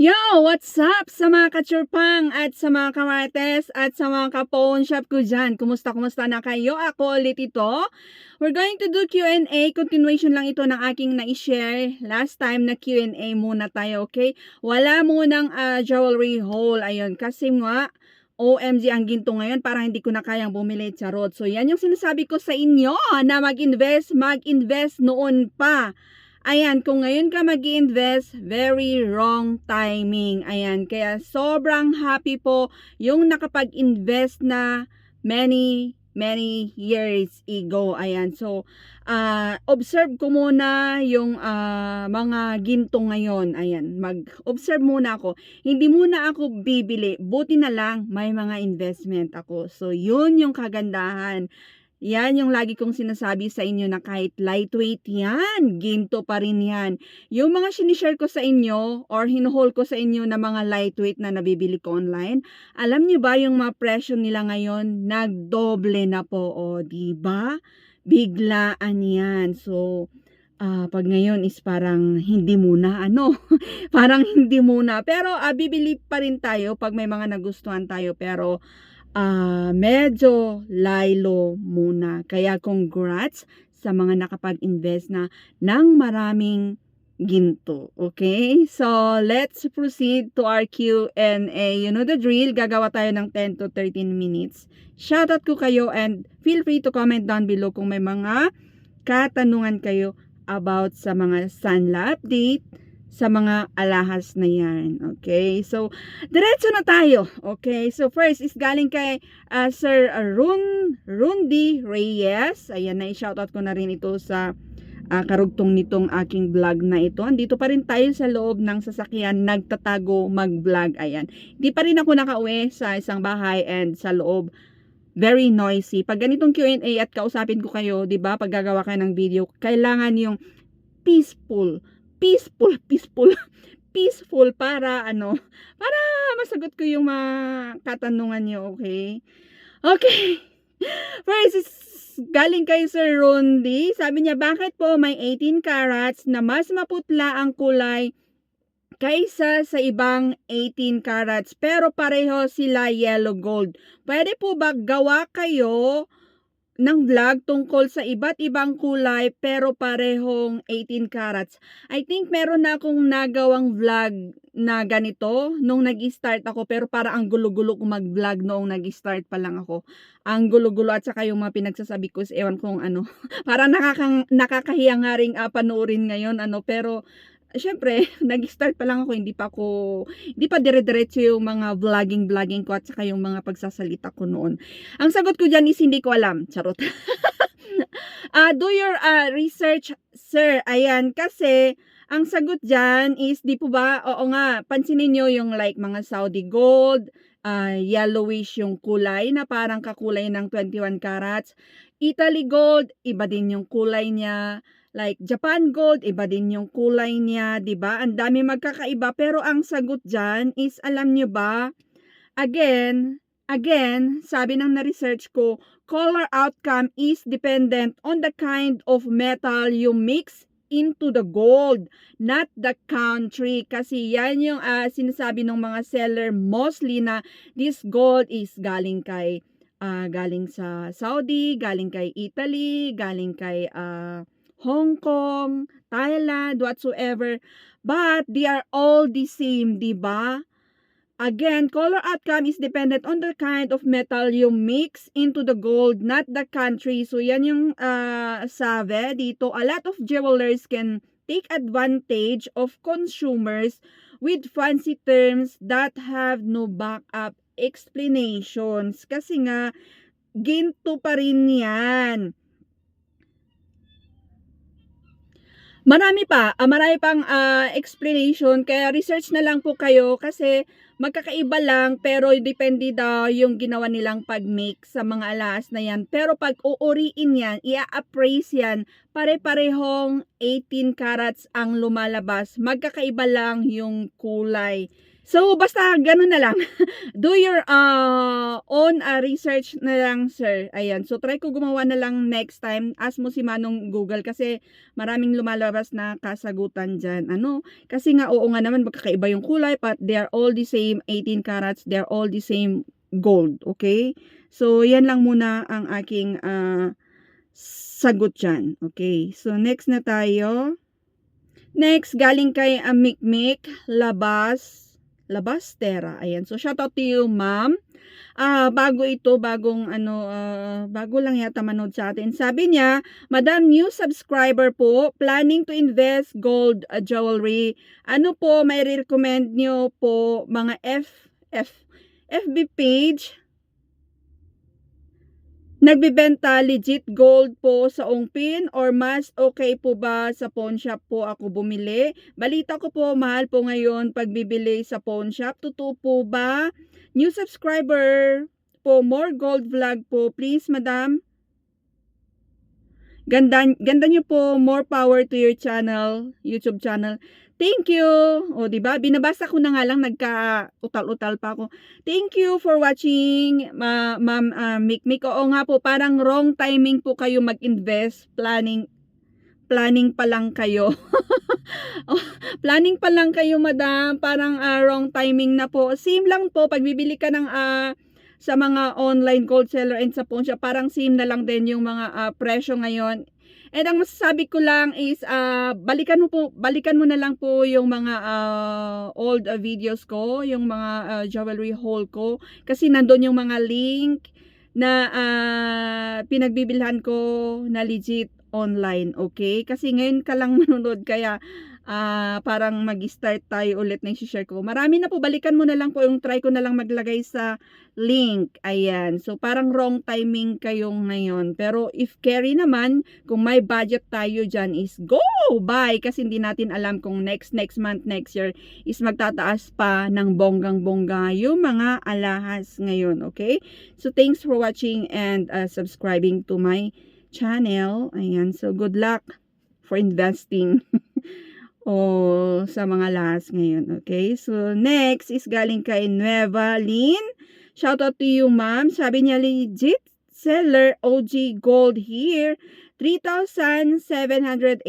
Yo, what's up sa mga kachurpang at sa mga kamarites at sa mga ka-phone shop ko dyan? Kumusta, kumusta na kayo? Ako ulit ito. We're going to do Q&A. Continuation lang ito ng aking na-share. Last time na Q&A muna tayo, okay? Wala munang uh, jewelry haul. Ayun, kasi nga, OMG ang ginto ngayon para hindi ko na kayang bumili charot. So yan yung sinasabi ko sa inyo na mag-invest, mag-invest noon pa. Ayan, kung ngayon ka mag invest very wrong timing. Ayan, kaya sobrang happy po yung nakapag-invest na many, many years ago. Ayan, so, uh, observe ko muna yung uh, mga ginto ngayon. Ayan, mag-observe muna ako. Hindi muna ako bibili. Buti na lang, may mga investment ako. So, yun yung kagandahan yan yung lagi kong sinasabi sa inyo na kahit lightweight yan, ginto pa rin yan. Yung mga sinishare ko sa inyo or hinuhol ko sa inyo na mga lightweight na nabibili ko online, alam niyo ba yung mga presyo nila ngayon, nagdoble na po, o, di ba? Biglaan yan. So, uh, pag ngayon is parang hindi muna, ano, parang hindi muna. Pero uh, bibili pa rin tayo pag may mga nagustuhan tayo. Pero, uh, medyo lilo muna. Kaya congrats sa mga nakapag-invest na ng maraming ginto. Okay? So, let's proceed to our Q&A. You know the drill. Gagawa tayo ng 10 to 13 minutes. Shoutout ko kayo and feel free to comment down below kung may mga katanungan kayo about sa mga Sanla update, sa mga alahas na yan. Okay? So, diretso na tayo. Okay? So, first is galing kay uh, Sir Run, Rundi Reyes. Ayan na, i-shoutout ko na rin ito sa uh, karugtong nitong aking vlog na ito. Andito pa rin tayo sa loob ng sasakyan, nagtatago mag-vlog. Ayan. Hindi pa rin ako nakauwi sa isang bahay and sa loob very noisy. Pag ganitong Q&A at kausapin ko kayo, 'di ba? Pag gagawa kayo ng video, kailangan yung peaceful peaceful, peaceful, peaceful para ano, para masagot ko yung mga katanungan niyo, okay? Okay. First is galing kay Sir Rondi. Sabi niya, bakit po may 18 carats na mas maputla ang kulay kaysa sa ibang 18 carats pero pareho sila yellow gold. Pwede po ba gawa kayo ng vlog tungkol sa iba't ibang kulay pero parehong 18 carats. I think meron na akong nagawang vlog na ganito nung nag-start ako pero para ang gulo-gulo ko mag-vlog noong nag-start pa lang ako. Ang gulo-gulo at saka yung mga pinagsasabi ko ewan kong ano. para nakakang, nakakahiya nga rin uh, panoorin ngayon ano pero syempre, nag-start pa lang ako, hindi pa ako, hindi pa dire-diretso yung mga vlogging-vlogging ko at saka yung mga pagsasalita ko noon. Ang sagot ko dyan is hindi ko alam. Charot. uh, do your uh, research, sir. Ayan, kasi ang sagot dyan is, di po ba, oo nga, pansinin nyo yung like mga Saudi gold, uh, yellowish yung kulay na parang kakulay ng 21 carats. Italy gold, iba din yung kulay niya Like Japan Gold, iba din yung kulay niya, 'di ba? Ang dami magkakaiba pero ang sagot diyan is alam niyo ba? Again, again, sabi ng na-research ko, color outcome is dependent on the kind of metal you mix into the gold, not the country. Kasi yan yung uh, sinasabi ng mga seller mostly na this gold is galing kay uh, galing sa Saudi, galing kay Italy, galing kay uh, Hong Kong, Thailand, whatsoever. But they are all the same, di ba? Again, color outcome is dependent on the kind of metal you mix into the gold, not the country. So, yan yung uh, sabi dito. A lot of jewelers can take advantage of consumers with fancy terms that have no backup explanations. Kasi nga, ginto pa rin yan. Marami pa, uh, marami pang uh, explanation kaya research na lang po kayo kasi magkakaiba lang pero depende daw yung ginawa nilang pag-make sa mga alas na yan. Pero pag uuriin yan, i-appraise yan, pare-parehong 18 carats ang lumalabas. Magkakaiba lang yung kulay. So, basta ganun na lang. Do your uh, own uh, research na lang, sir. Ayan. So, try ko gumawa na lang next time. Ask mo si Manong Google kasi maraming lumalabas na kasagutan dyan. Ano? Kasi nga, oo nga naman, magkakaiba yung kulay, but they are all the same 18 carats. They are all the same gold. Okay? So, yan lang muna ang aking uh, sagot dyan. Okay? So, next na tayo. Next, galing kay uh, Mikmik Labas Labastera. Ayan. So, shout out to you, ma'am. Ah, bago ito, bagong ano, ah, bago lang yata manood sa atin. Sabi niya, Madam, new subscriber po, planning to invest gold uh, jewelry. Ano po, may recommend niyo po mga F, F, FB page Nagbibenta legit gold po sa Ongpin or mas okay po ba sa pawn shop po ako bumili? Balita ko po mahal po ngayon pagbibili sa pawn shop. Totoo po ba? New subscriber po, more gold vlog po. Please, madam. Ganda, ganda niyo po. More power to your channel, YouTube channel. Thank you. O, di ba? Binabasa ko na nga lang nagka utal-utal pa ako. Thank you for watching, ma Ma'am uh, Mikmik. Oo nga po, parang wrong timing po kayo mag-invest. Planning planning pa lang kayo. oh, planning pa lang kayo, madam. Parang uh, wrong timing na po. Same lang po pag bibili ka ng uh, sa mga online gold seller and sa pawn shop, parang same na lang din yung mga uh, presyo ngayon. And ang masasabi ko lang is uh, balikan mo po balikan mo na lang po yung mga uh, old uh, videos ko, yung mga uh, jewelry haul ko kasi nandoon yung mga link na uh, pinagbibilhan ko na legit online, okay? Kasi ngayon ka lang manonood kaya uh, parang mag-start tayo ulit na i-share ko. Marami na po, balikan mo na lang po yung try ko na lang maglagay sa link. Ayan. So, parang wrong timing kayo ngayon. Pero if carry naman, kung may budget tayo dyan is go! Buy! Kasi hindi natin alam kung next, next month, next year is magtataas pa ng bonggang-bongga yung mga alahas ngayon. Okay? So, thanks for watching and uh, subscribing to my channel. Ayan. So, good luck for investing. o sa mga lahas ngayon. Okay? So, next is galing kay Nueva Lynn. Shout out to you, ma'am. Sabi niya, legit seller OG Gold here. 3,780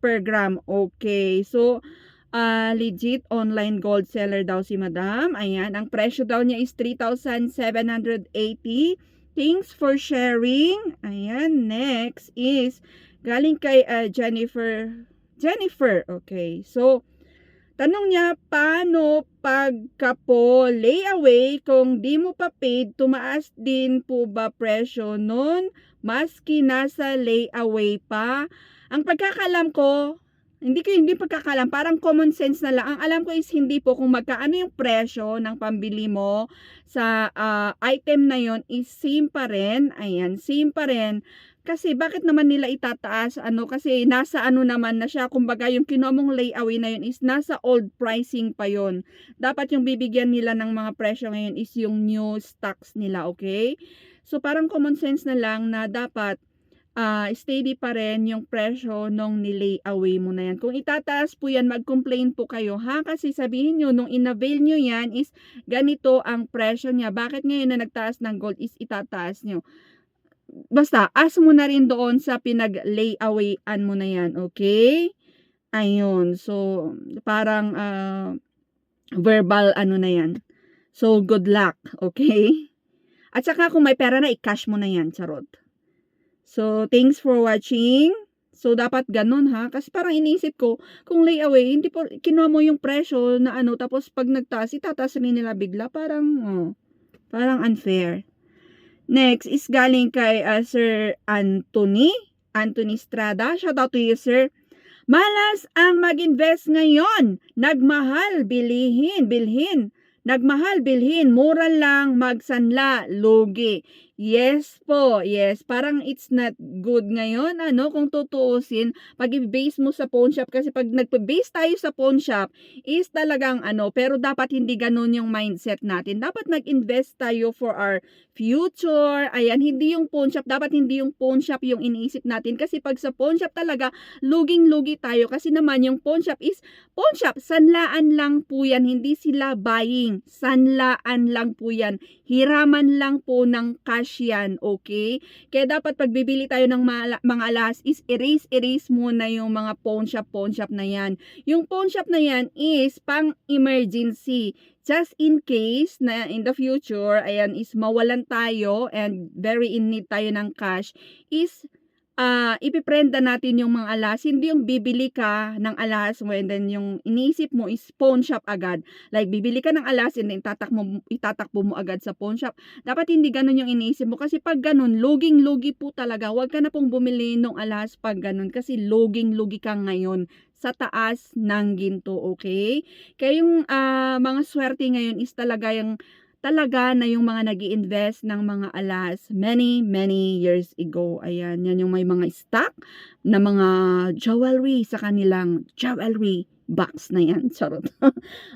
per gram. Okay. So, uh, legit online gold seller daw si madam. Ayan. Ang presyo daw niya is 3,780. Thanks for sharing. Ayan. Next is galing kay uh, Jennifer Jennifer. Okay. So, tanong niya, paano pagka po layaway kung di mo pa paid, tumaas din po ba presyo nun? Maski nasa layaway pa. Ang pagkakalam ko, hindi ko hindi pagkakalam, parang common sense na lang. Ang alam ko is hindi po kung magkaano yung presyo ng pambili mo sa uh, item na yon is same pa rin. Ayan, same pa rin. Kasi bakit naman nila itataas ano kasi nasa ano naman na siya kumbaga yung kinomong layaway na yun is nasa old pricing pa yon. Dapat yung bibigyan nila ng mga presyo ngayon is yung new stocks nila, okay? So parang common sense na lang na dapat uh, steady pa rin yung presyo nung nilay-away mo na yan. Kung itataas po yan, mag-complain po kayo ha kasi sabihin nyo nung inavail nyo yan is ganito ang presyo niya. Bakit ngayon na nagtaas ng gold is itataas nyo? Basta, as mo na rin doon sa pinag-layawayan mo na yan, okay? Ayun, so, parang uh, verbal ano na yan. So, good luck, okay? At saka kung may pera na, i-cash mo na yan, charot. So, thanks for watching. So, dapat ganun ha. Kasi parang iniisip ko, kung layaway, hindi po, kinuha mo yung presyo na ano, tapos pag nagtaas, itataas rin nila bigla. Parang, oh, parang unfair. Next is galing kay uh, Sir Anthony. Anthony Strada. Shout out to you, sir. Malas ang mag-invest ngayon. Nagmahal, bilihin, bilhin. Nagmahal, bilhin. Mura lang, magsanla, lugi. Yes po, yes. Parang it's not good ngayon, ano, kung tutuusin, pag i-base mo sa pawn shop kasi pag nagpe-base tayo sa pawn shop is talagang ano, pero dapat hindi gano'n yung mindset natin. Dapat mag-invest tayo for our future. Ayan, hindi yung pawn shop, dapat hindi yung pawn shop yung iniisip natin kasi pag sa pawn shop talaga, luging-lugi tayo kasi naman yung pawn shop is pawn shop, sanlaan lang po yan, hindi sila buying. Sanlaan lang po yan. Hiraman lang po ng cash yan, okay? Kaya dapat pag bibili tayo ng mga alas is erase, erase muna yung mga pawn shop, pawn shop na yan. Yung pawn shop na yan is pang emergency. Just in case na in the future, ayan, is mawalan tayo and very in need tayo ng cash, is ah ipiprenda natin yung mga alas. Hindi yung bibili ka ng alas mo and then yung iniisip mo is pawn shop agad. Like, bibili ka ng alas and then itatak mo, itatakbo mo agad sa pawn shop. Dapat hindi ganun yung iniisip mo kasi pag ganun, luging-lugi po talaga. Huwag ka na pong bumili ng alas pag ganun kasi luging-lugi ka ngayon sa taas ng ginto, okay? Kaya yung ah, mga swerte ngayon is talaga yung talaga na yung mga nag invest ng mga alas many, many years ago. Ayan, yan yung may mga stock na mga jewelry sa kanilang jewelry box na yan. Charot.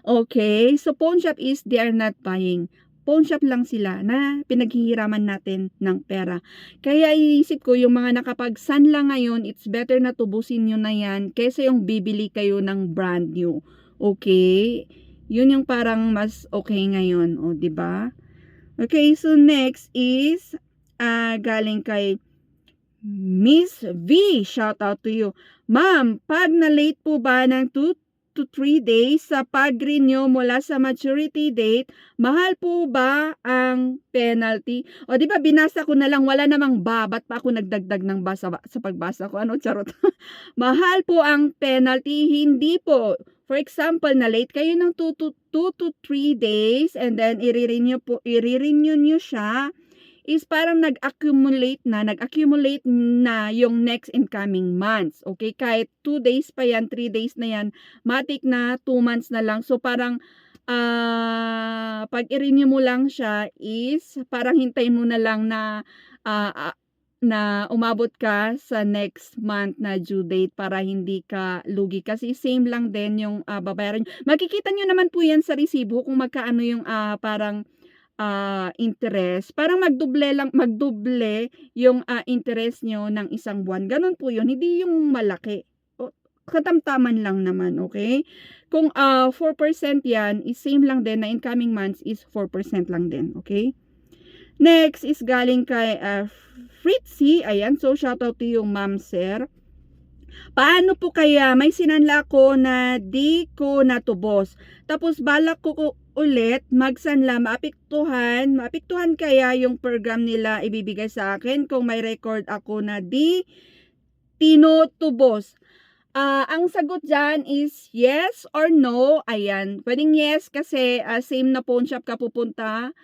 okay, so pawn shop is they are not buying. Pawn shop lang sila na pinaghihiraman natin ng pera. Kaya iisip ko yung mga nakapagsanla ngayon, it's better na tubusin nyo na yan kaysa yung bibili kayo ng brand new. Okay? Yun yung parang mas okay ngayon, o, di ba? Okay, so next is ah galing kay Miss V. Shout out to you. Ma'am, pag na-late po ba ng 2 to 3 days sa pag-renew mula sa maturity date, mahal po ba ang penalty? O di ba binasa ko na lang, wala namang ba, ba't pa ako nagdagdag ng basa sa pagbasa ko? Ano, charot. mahal po ang penalty, hindi po. For example, na late kayo ng 2 to 2 to 3 days and then i-renew po i-renew niyo siya is parang nag-accumulate na, nag-accumulate na yung next incoming months. Okay, kahit 2 days pa yan, 3 days na yan, matik na 2 months na lang. So parang ah pag i-renew mo lang siya is parang hintayin mo na lang na ah, na umabot ka sa next month na due date para hindi ka lugi kasi same lang din yung ah, babayaran. Makikita nyo naman po yan sa resibo kung magkaano yung ah, parang ah, interest. Parang magdoble lang, magdoble yung ah, interest nyo ng isang buwan. Ganon po yun. Hindi yung malaki. Katamtaman lang naman, okay? Kung ah, 4% yan, is same lang din na incoming months is 4% lang din, okay? Next is galing kay uh, Fritzy. Ayan, so shout out to you, ma'am, sir. Paano po kaya may sinanla ko na di ko natubos? Tapos balak ko, ulit magsanla, maapektuhan, maapektuhan kaya yung program nila ibibigay sa akin kung may record ako na di tinutubos. Ah, ang sagot dyan is yes or no. Ayan, pwedeng yes kasi ah, same na pawn shop ka pupunta.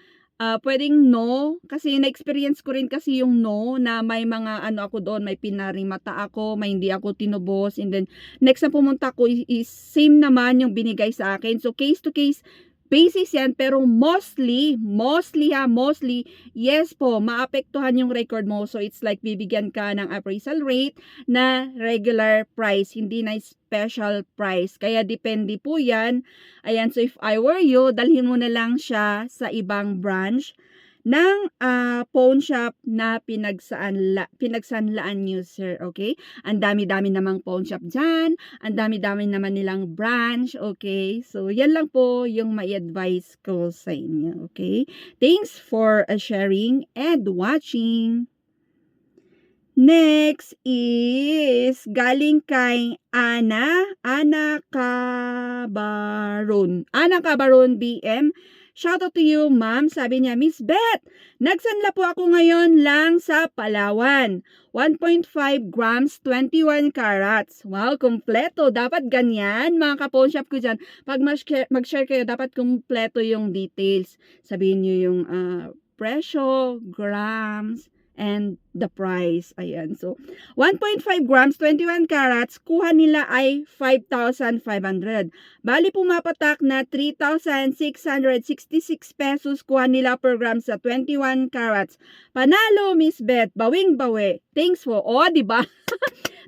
Ah, pwedeng no kasi na-experience ko rin kasi yung no na may mga ano ako doon, may pinarimata ako, may hindi ako tinubos and then next na pumunta ko is, is same naman yung binigay sa akin. So case to case basis yan pero mostly, mostly ha, mostly yes po, maapektuhan yung record mo. So it's like bibigyan ka ng appraisal rate na regular price, hindi na special price. Kaya depende po yan. Ayan, so if I were you, dalhin mo na lang siya sa ibang branch ng ah, pawn shop na pinagsaanla, pinagsanlaan nyo, sir. Okay? Ang dami-dami namang pawn shop dyan. Ang dami-dami naman nilang branch. Okay? So, yan lang po yung may advice ko sa inyo. Okay? Thanks for uh, sharing and watching. Next is galing kay Ana, Ana Cabaron. Ana Cabaron BM. Shout out to you, ma'am. Sabi niya, Miss Beth, nagsanla po ako ngayon lang sa Palawan. 1.5 grams, 21 carats. Wow, kompleto. Dapat ganyan, mga kapon shop ko dyan. Pag mag-share, kayo, dapat kompleto yung details. Sabihin niyo yung ah, presyo, grams, and the price. Ayan. So, 1.5 grams, 21 carats, kuha nila ay 5,500. Bali pumapatak na 3,666 pesos kuha nila per gram sa 21 carats. Panalo, Miss Beth. Bawing-bawi. Thanks for, oh, di ba?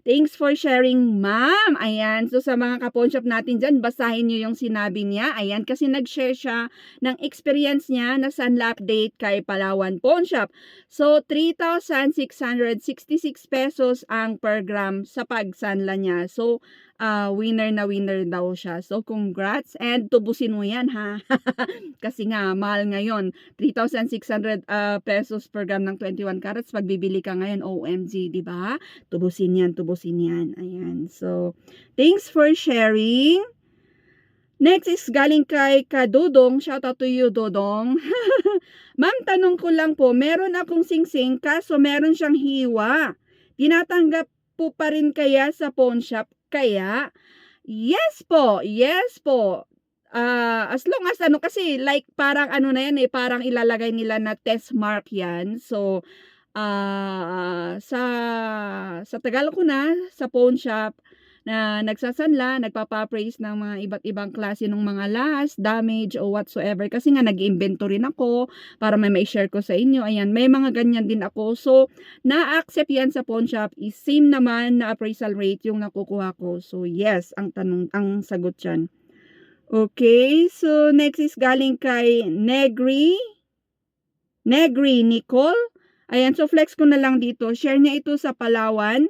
Thanks for sharing, ma'am. Ayan. So, sa mga kapon shop natin dyan, basahin nyo yung sinabi niya. Ayan. Kasi nag-share siya ng experience niya na sunla update kay Palawan Pawn Shop. So, 3,666 pesos ang per gram sa pagsanla niya. So, uh, winner na winner daw siya. So, congrats and tubusin mo yan ha. Kasi nga, mahal ngayon. 3,600 uh, pesos per gram ng 21 carats. Pag bibili ka ngayon, OMG, di ba? Tubusin yan, tubusin yan. Ayan. So, thanks for sharing. Next is galing kay Kadudong. Shout out to you, Dodong. Ma'am, tanong ko lang po, meron akong singsing kaso meron siyang hiwa. Tinatanggap po pa rin kaya sa pawn shop? Kaya? Yes po, yes po. Ah, as long as ano kasi like parang ano na yan eh, parang ilalagay nila na test mark yan. So ah sa sa tagal ko na sa pawn shop na nagsasanla, nagpapa-praise ng mga iba't ibang klase ng mga lahas, damage o whatsoever. Kasi nga nag-invento rin ako para may may-share ko sa inyo. Ayan, may mga ganyan din ako. So, na-accept yan sa pawn shop. Is same naman na appraisal rate yung nakukuha ko. So, yes, ang tanong, ang sagot dyan. Okay, so next is galing kay Negri. Negri Nicole. Ayan, so flex ko na lang dito. Share niya ito sa Palawan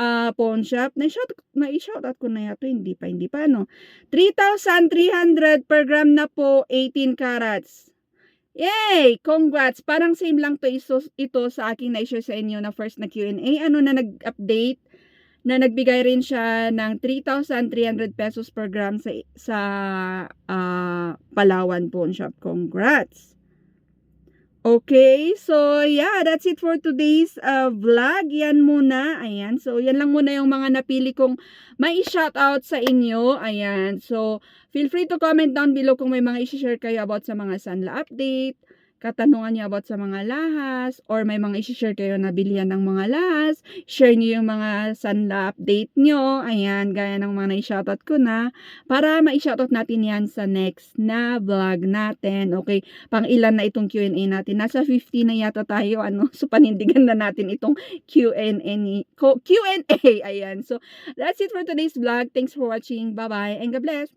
uh, pawn shop. Na-shout, na-shout out ko na yato. Hindi pa, hindi pa, no? 3,300 per gram na po, 18 carats. Yay! Congrats! Parang same lang to ito, ito sa aking na-share sa inyo na first na Q&A. Ano na nag-update? Na nagbigay rin siya ng 3,300 pesos per gram sa, sa uh, Palawan Pawn Shop. Congrats! Okay, so yeah, that's it for today's uh, vlog. Yan muna. Ayan, so yan lang muna yung mga napili kong may shoutout sa inyo. Ayan, so feel free to comment down below kung may mga i-share kayo about sa mga Sanla update, katanungan niyo about sa mga lahas, or may mga i-share kayo na bilihan ng mga lahas, share niyo yung mga Sanla update niyo. Ayan, gaya ng mga na-shoutout ko na, para ma-shoutout natin yan sa next na vlog natin. Okay, pang ilan na itong Q&A natin. Nasa 50 na yata tayo, ano, so panindigan na natin itong Q&A. Q&A, ayan. So, that's it for today's vlog. Thanks for watching. Bye-bye, and God bless.